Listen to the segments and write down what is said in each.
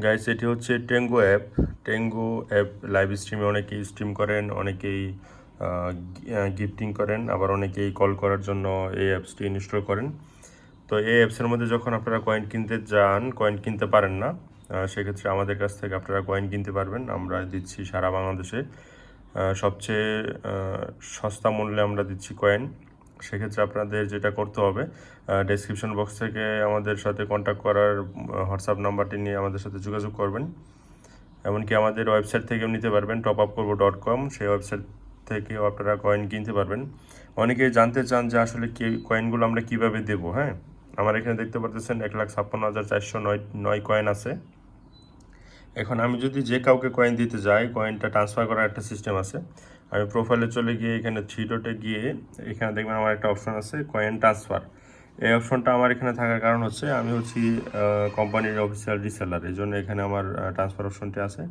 Guys এটি হচ্ছে Tango app Tango app live স্ট্রিমে অনেকেই স্ট্রিম করেন, অনেকেই গিফটিং করেন, আবার অনেকেই কল করার জন্য এই অ্যাপসটি ইনস্টল করেন। তো এই অ্যাপসের মধ্যে যখন আপনারা কয়েন কিনতে যান কয়েন কিনতে পারেন না সেক্ষেত্রে আমাদের কাছ থেকে আপনারা কয়েন কিনতে পারবেন। আমরা দিচ্ছি সারা বাংলাদেশে। সবচেয়ে সস্তা মূল্যে আমরা দিচ্ছি কয়েন সেক্ষেত্রে আপনাদের যেটা করতে হবে ডেসক্রিপশন বক্স থেকে আমাদের সাথে কন্ট্যাক্ট করার হোয়াটসঅ্যাপ নাম্বারটি নিয়ে আমাদের সাথে যোগাযোগ করবেন। এমনকি আমাদের ওয়েবসাইট থেকেও নিতে পারবেন টপ আপ করব ডট কম সেই ওয়েবসাইট থেকেও আপনারা কয়েন কিনতে পারবেন। অনেকেই জানতে চান যে আসলে কি কয়েনগুলো আমরা কীভাবে দেবো হ্যাঁ? আমার এখানে দেখতে পারতেছেন এক লাখ ছাপ্পান্ন হাজার চারশো নয় নয় কয়েন আছে। এখন আমি যদি যে কাউকে কয়েন দিতে যাই কয়েনটা ট্রান্সফার করার একটা সিস্টেম আছে। আমি প্রোফাইলে চলে গিয়ে এখানে থ্রি ডটে গিয়ে এখানে দেখবেন আমার একটা অপশন আছে কয়েন ট্রান্সফার এই অপশনটা আমার এখানে থাকার কারণ হচ্ছে আমি হচ্ছি কোম্পানির অফিসিয়াল রিসেলার এই জন্য এখানে আমার ট্রান্সফার অপশনটি আছে।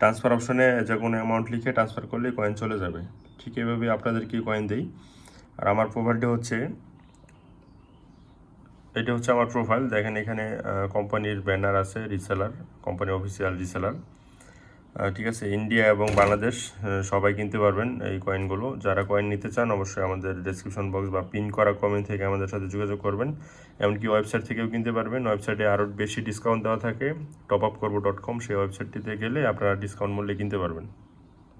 ট্রান্সফার অপশনে যে কোনো অ্যামাউন্ট লিখে ট্রান্সফার করলে কয়েন চলে যাবে। ঠিক এভাবে আপনাদেরকে কয়েন দেই। আর আমার প্রোফাইলটি হচ্ছে, এটা হচ্ছে আমার প্রোফাইল দেখেন এখানে কোম্পানির ব্যানার আছে রিসেলার কোম্পানি অফিসিয়াল রিসেলার ঠিক আছে ইন্ডিয়া এবং বাংলাদেশ সবাই কিনতে পারবেন এই কয়েনগুলো যারা কয়েন নিতে চান, অবশ্যই আমাদের ডেসক্রিপশন বক্স বা পিন করা কমেন্ট থেকে আমাদের সাথে যোগাযোগ করবেন। এমনকি ওয়েবসাইট থেকেও কিনতে পারবেন। ওয়েবসাইটে আরও বেশি ডিসকাউন্ট দেওয়া থাকে। টপ আপ করব ডট কম সেই ওয়েবসাইটটিতে গেলে আপনারা ডিসকাউন্ট মূল্যে কিনতে পারবেন।